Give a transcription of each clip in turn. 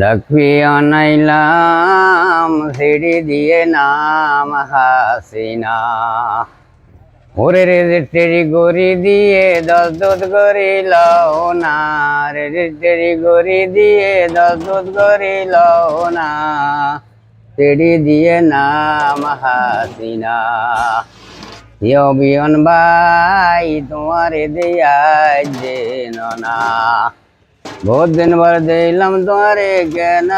লক্ষ্মী অনাইলাম সিঁড়ি দিয়ে নাম হাসিনা। ওরে রেজিস্ট্রি গড়ি দিয়ে দশ দুধ করিল না রেজিস্ট্রি গড়ি দিয়ে দশ দুধ করিল না সিঁড়ি দিয়ে নাম হাসিনা। অবিয়ন ভাই তোমার দিয়াই যেন না। বহুত দিন ভর দিলাম তোমারে কেন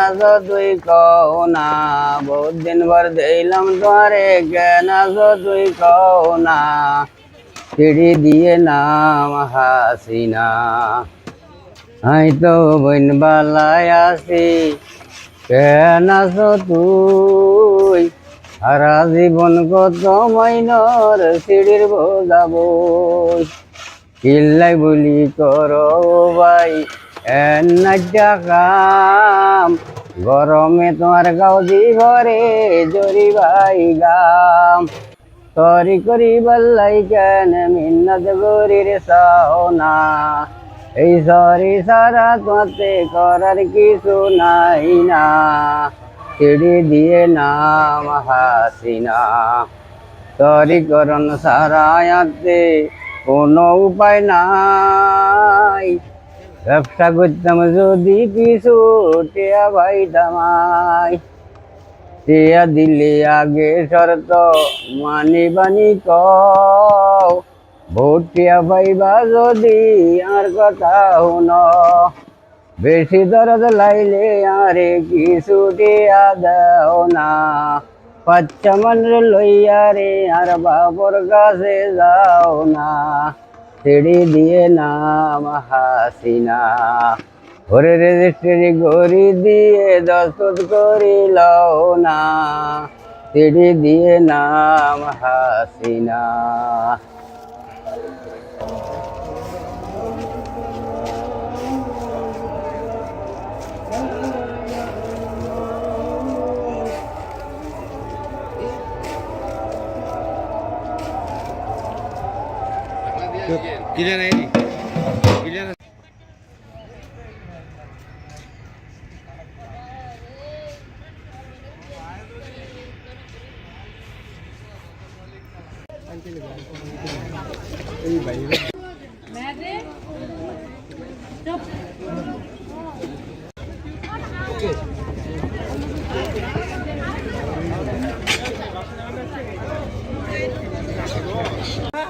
তুই কও না। বহুত দিন ভর দিলাম তোমারে কেন তুই কও না। সিঁড়ি দিয়ে নাম হাসিনা আই তো বইন বালায় আসি কেন তুই, সারা জীবন কত মাইনর সিঁড়ির বোঝাবই চিল্লাই বলি করো ভাই কাম গরমে তোমার গাও দিবরে জরি ভাই গাম। তরি করি বল্লাই কেন মিন্নত গরির সাওনা এই সরি সারা তোমাতে করার কিছু নাই না। সিঁড়ি দিয়ে নাম হাসিনা। তরিকরণ সারায়াতে কোনো উপায় নাই। ব্যবসা করতাম যদি কিছু টিয়া ভাই দামাই। টিয়া দিলে আগে শর্ত, মানি বানি কও। ভোটিয়া পাইবা যদি আর কথা শুন। বেশি দরদ লাইলে আরে কিছু টিয়া দাও না। বাচ্চা মানুষ লইয়া রে আর বাবর কাছে যাও না। সিঁড়ি দিয়ে নাম হাসিনা। ওরে রেজিস্ট্রি গড়ি দিয়ে দস্তত করিল না। ছেড়ে দিয়ে নাম Hasina. Gillian Giden Gillian Giden Nerede? Yok. Okay.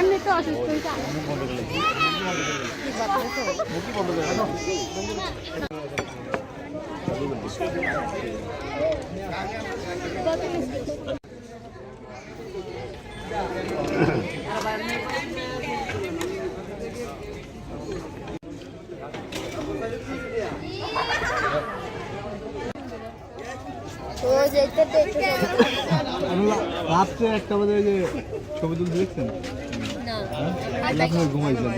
এমনি তো অসুস্থ হয়েছে ও যেতে দেখতে রাত্রে একটা বাজে যে ছবি তুলতে দেখছেন? না। আপনার ঘুমাইছেন